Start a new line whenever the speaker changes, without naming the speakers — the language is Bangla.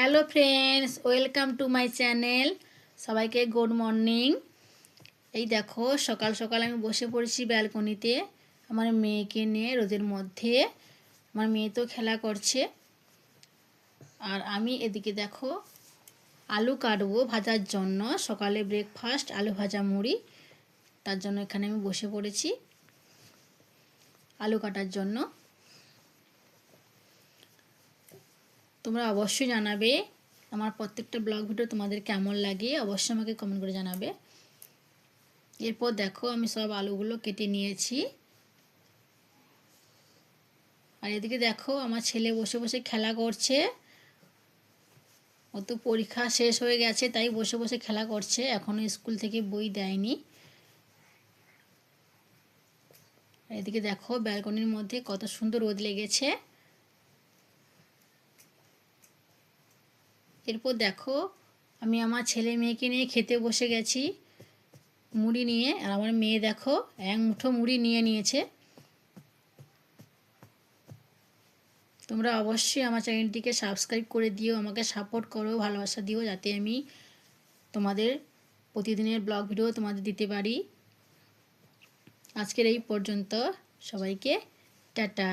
Hello friends welcome to my channel সবাইকে গুড মর্নিং এই দেখো, সকাল সকাল আমি বসে পড়েছি ব্যালকনিতে আমার মেয়েকে নিয়ে রোদের মধ্যে। আমার মেয়ে তো খেলা করছে। আর আমি এদিকে দেখো, আলু কাটবো ভাজার জন্য। সকালে ব্রেকফাস্ট আলু ভাজা মুড়ি। তার জন্য এখানে আমি বসে পড়েছি আলু কাটার জন্য। তোমরা অবশ্যই জানাবে আমার প্রত্যেকটা ব্লগ ভিডিও তোমাদের কেমন লাগে, অবশ্যই আমাকে কমেন্ট করে জানাবে। এরপর দেখো আমি সব আলুগুলো কেটে নিয়েছি। আর এদিকে দেখো আমার ছেলে বসে বসে খেলা করছে। ও তো পরীক্ষা শেষ হয়ে গেছে, তাই বসে বসে খেলা করছে এখনও স্কুল থেকে বই দেয়নি। এদিকে দেখো ব্যালকনির মধ্যে কত সুন্দর রোদ লেগেছে। এরপর দেখো, আমি আমার ছেলে মেয়েকে নিয়ে খেতে বসে গেছি, মুড়ি নিয়ে। আর আমার মেয়ে দেখো, এক মুঠো মুড়ি নিয়ে নিয়েছে। তোমরা অবশ্যই আমার চ্যানেলটিকে সাবস্ক্রাইব করে দিও, আমাকে সাপোর্ট করো, ভালোবাসা দিও, যাতে আমি তোমাদের প্রতিদিনের ব্লগ ভিডিও তোমাদের দিতে পারি। আজকের এই পর্যন্ত, সবাইকে টাটা।